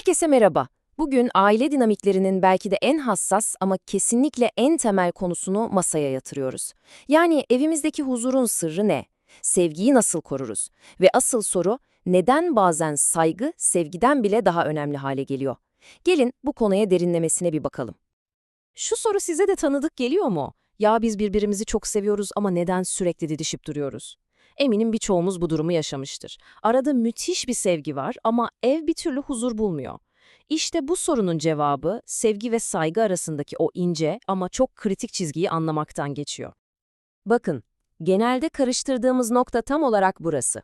Herkese merhaba. Bugün aile dinamiklerinin belki de en hassas ama kesinlikle en temel konusunu masaya yatırıyoruz. Yani evimizdeki huzurun sırrı ne? Sevgiyi nasıl koruruz? Ve asıl soru, neden bazen saygı sevgiden bile daha önemli hale geliyor? Gelin bu konuya derinlemesine bir bakalım. Şu soru size de tanıdık geliyor mu? Ya biz birbirimizi çok seviyoruz ama neden sürekli didişip duruyoruz? Eminim birçoğumuz bu durumu yaşamıştır. Arada müthiş bir sevgi var ama ev bir türlü huzur bulmuyor. İşte bu sorunun cevabı sevgi ve saygı arasındaki o ince ama çok kritik çizgiyi anlamaktan geçiyor. Bakın, genelde karıştırdığımız nokta tam olarak burası.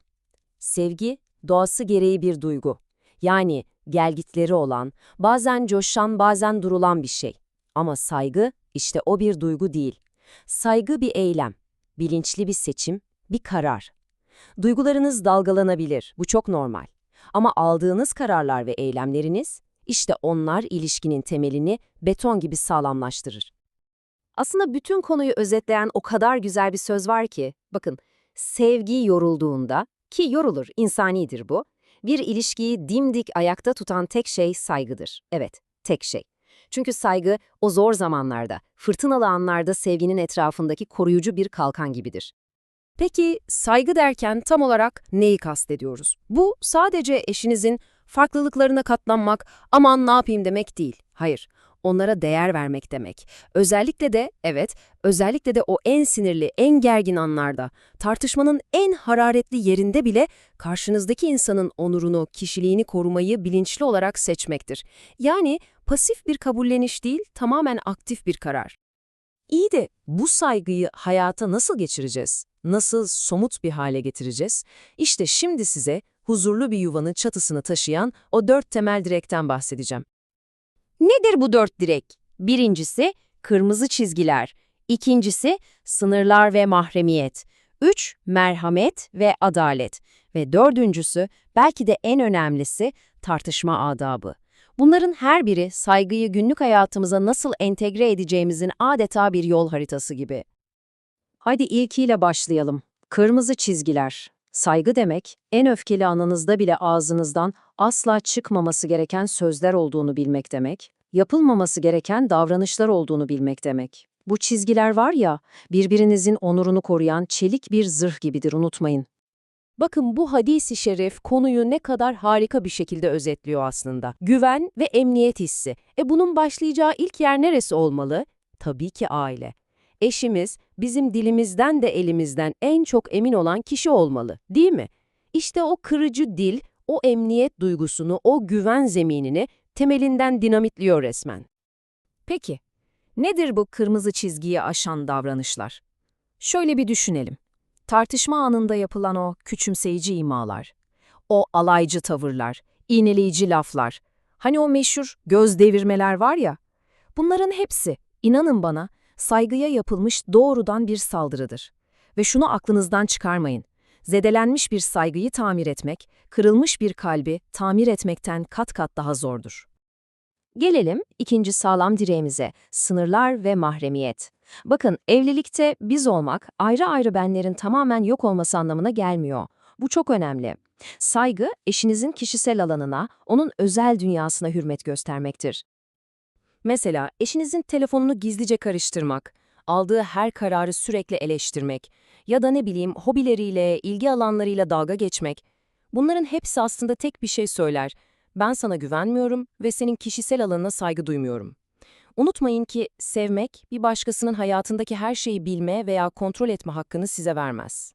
Sevgi, doğası gereği bir duygu. Yani gelgitleri olan, bazen coşan, bazen durulan bir şey. Ama saygı, işte o bir duygu değil. Saygı bir eylem, bilinçli bir seçim, bir karar. Duygularınız dalgalanabilir, bu çok normal. Ama aldığınız kararlar ve eylemleriniz, işte onlar ilişkinin temelini beton gibi sağlamlaştırır. Aslında bütün konuyu özetleyen o kadar güzel bir söz var ki, bakın, sevgi yorulduğunda, ki yorulur, insanidir bu, bir ilişkiyi dimdik ayakta tutan tek şey saygıdır. Evet, tek şey. Çünkü saygı o zor zamanlarda, fırtınalı anlarda sevginin etrafındaki koruyucu bir kalkan gibidir. Peki saygı derken tam olarak neyi kastediyoruz? Bu sadece eşinizin farklılıklarına katlanmak, aman ne yapayım demek değil. Hayır, onlara değer vermek demek. Özellikle de, evet, özellikle de o en sinirli, en gergin anlarda, tartışmanın en hararetli yerinde bile karşınızdaki insanın onurunu, kişiliğini korumayı bilinçli olarak seçmektir. Yani pasif bir kabulleniş değil, tamamen aktif bir karar. İyi de bu saygıyı hayata nasıl geçireceğiz? Nasıl somut bir hale getireceğiz? İşte şimdi size huzurlu bir yuvanın çatısını taşıyan o dört temel direkten bahsedeceğim. Nedir bu dört direk? Birincisi kırmızı çizgiler, ikincisi sınırlar ve mahremiyet, üç merhamet ve adalet ve dördüncüsü belki de en önemlisi tartışma adabı. Bunların her biri saygıyı günlük hayatımıza nasıl entegre edeceğimizin adeta bir yol haritası gibi. Hadi ilkiyle başlayalım. Kırmızı çizgiler. Saygı demek, en öfkeli anınızda bile ağzınızdan asla çıkmaması gereken sözler olduğunu bilmek demek, yapılmaması gereken davranışlar olduğunu bilmek demek. Bu çizgiler var ya, birbirinizin onurunu koruyan çelik bir zırh gibidir unutmayın. Bakın bu hadis-i şerif konuyu ne kadar harika bir şekilde özetliyor aslında. Güven ve emniyet hissi. E bunun başlayacağı ilk yer neresi olmalı? Tabii ki aile. Eşimiz bizim dilimizden de elimizden en çok emin olan kişi olmalı, değil mi? İşte o kırıcı dil, o emniyet duygusunu, o güven zeminini temelinden dinamitliyor resmen. Peki, nedir bu kırmızı çizgiyi aşan davranışlar? Şöyle bir düşünelim. Tartışma anında yapılan o küçümseyici imalar, o alaycı tavırlar, iğneleyici laflar, hani o meşhur göz devirmeler var ya, bunların hepsi, inanın bana, saygıya yapılmış doğrudan bir saldırıdır. Ve şunu aklınızdan çıkarmayın. Zedelenmiş bir saygıyı tamir etmek, kırılmış bir kalbi tamir etmekten kat kat daha zordur. Gelelim ikinci sağlam direğimize, sınırlar ve mahremiyet. Bakın, evlilikte biz olmak, ayrı ayrı benlerin tamamen yok olması anlamına gelmiyor. Bu çok önemli. Saygı, eşinizin kişisel alanına, onun özel dünyasına hürmet göstermektir. Mesela eşinizin telefonunu gizlice karıştırmak, aldığı her kararı sürekli eleştirmek ya da ne bileyim hobileriyle, ilgi alanlarıyla dalga geçmek. Bunların hepsi aslında tek bir şey söyler. Ben sana güvenmiyorum ve senin kişisel alanına saygı duymuyorum. Unutmayın ki sevmek, bir başkasının hayatındaki her şeyi bilme veya kontrol etme hakkını size vermez.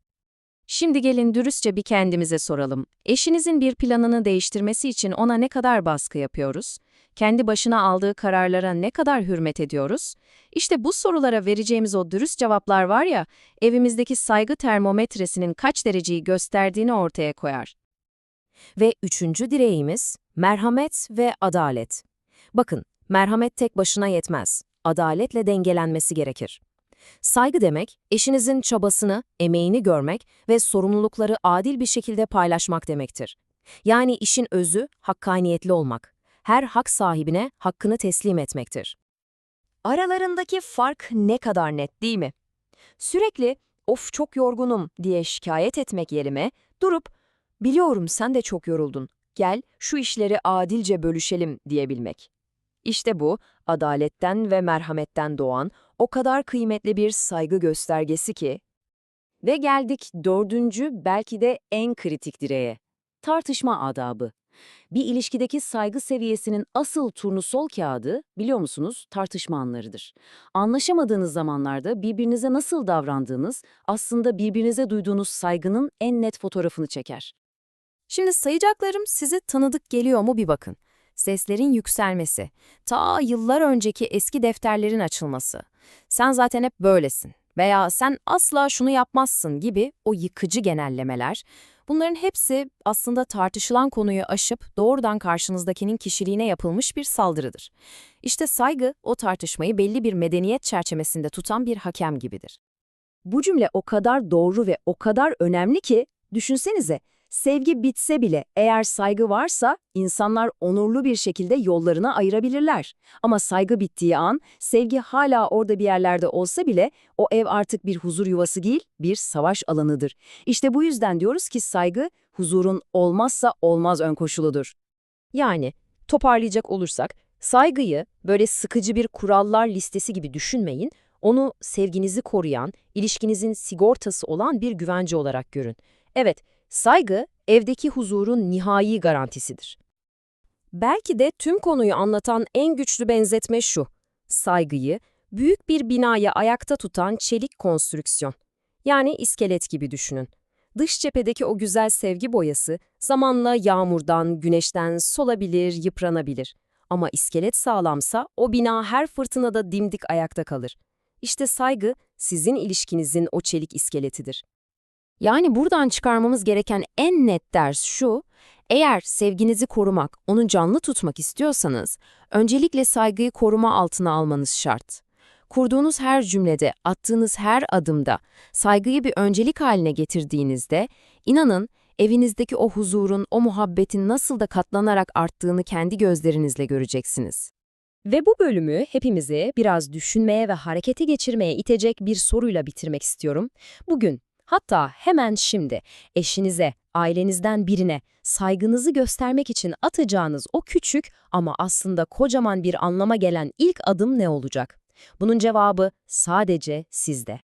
Şimdi gelin dürüstçe bir kendimize soralım. Eşinizin bir planını değiştirmesi için ona ne kadar baskı yapıyoruz? Kendi başına aldığı kararlara ne kadar hürmet ediyoruz? İşte bu sorulara vereceğimiz o dürüst cevaplar var ya, evimizdeki saygı termometresinin kaç dereceyi gösterdiğini ortaya koyar. Ve üçüncü direğimiz, merhamet ve adalet. Bakın, merhamet tek başına yetmez. Adaletle dengelenmesi gerekir. Saygı demek, eşinizin çabasını, emeğini görmek ve sorumlulukları adil bir şekilde paylaşmak demektir. Yani işin özü, hakkaniyetli olmak. Her hak sahibine hakkını teslim etmektir. Aralarındaki fark ne kadar net değil mi? Sürekli, of çok yorgunum diye şikayet etmek yerime, durup, biliyorum sen de çok yoruldun, gel şu işleri adilce bölüşelim diyebilmek. İşte bu, adaletten ve merhametten doğan o kadar kıymetli bir saygı göstergesi ki. Ve geldik dördüncü, belki de en kritik direğe. Tartışma adabı. Bir ilişkideki saygı seviyesinin asıl turnusol kağıdı, biliyor musunuz, tartışma anlarıdır. Anlaşamadığınız zamanlarda birbirinize nasıl davrandığınız, aslında birbirinize duyduğunuz saygının en net fotoğrafını çeker. Şimdi sayacaklarım size tanıdık geliyor mu bir bakın. Seslerin yükselmesi, ta yıllar önceki eski defterlerin açılması. Sen zaten hep böylesin veya sen asla şunu yapmazsın gibi o yıkıcı genellemeler. Bunların hepsi aslında tartışılan konuyu aşıp doğrudan karşınızdakinin kişiliğine yapılmış bir saldırıdır. İşte saygı o tartışmayı belli bir medeniyet çerçevesinde tutan bir hakem gibidir. Bu cümle o kadar doğru ve o kadar önemli ki düşünsenize Sevgi bitse bile eğer saygı varsa insanlar onurlu bir şekilde yollarına ayırabilirler. Ama saygı bittiği an sevgi hala orada bir yerlerde olsa bile o ev artık bir huzur yuvası değil, bir savaş alanıdır. İşte bu yüzden diyoruz ki saygı huzurun olmazsa olmaz ön koşuludur. Yani toparlayacak olursak saygıyı böyle sıkıcı bir kurallar listesi gibi düşünmeyin, onu sevginizi koruyan, ilişkinizin sigortası olan bir güvence olarak görün. Evet, Saygı, evdeki huzurun nihai garantisidir. Belki de tüm konuyu anlatan en güçlü benzetme şu. Saygıyı, büyük bir binayı ayakta tutan çelik konstrüksiyon. Yani iskelet gibi düşünün. Dış cephedeki o güzel sevgi boyası zamanla yağmurdan, güneşten solabilir, yıpranabilir. Ama iskelet sağlamsa o bina her fırtınada dimdik ayakta kalır. İşte saygı sizin ilişkinizin o çelik iskeletidir. Yani buradan çıkarmamız gereken en net ders şu, eğer sevginizi korumak, onu canlı tutmak istiyorsanız, öncelikle saygıyı koruma altına almanız şart. Kurduğunuz her cümlede, attığınız her adımda saygıyı bir öncelik haline getirdiğinizde, inanın evinizdeki o huzurun, o muhabbetin nasıl da katlanarak arttığını kendi gözlerinizle göreceksiniz. Ve bu bölümü hepimizi biraz düşünmeye ve harekete geçirmeye itecek bir soruyla bitirmek istiyorum. Bugün Hatta hemen şimdi eşinize, ailenizden birine saygınızı göstermek için atacağınız o küçük ama aslında kocaman bir anlama gelen ilk adım ne olacak? Bunun cevabı sadece sizde.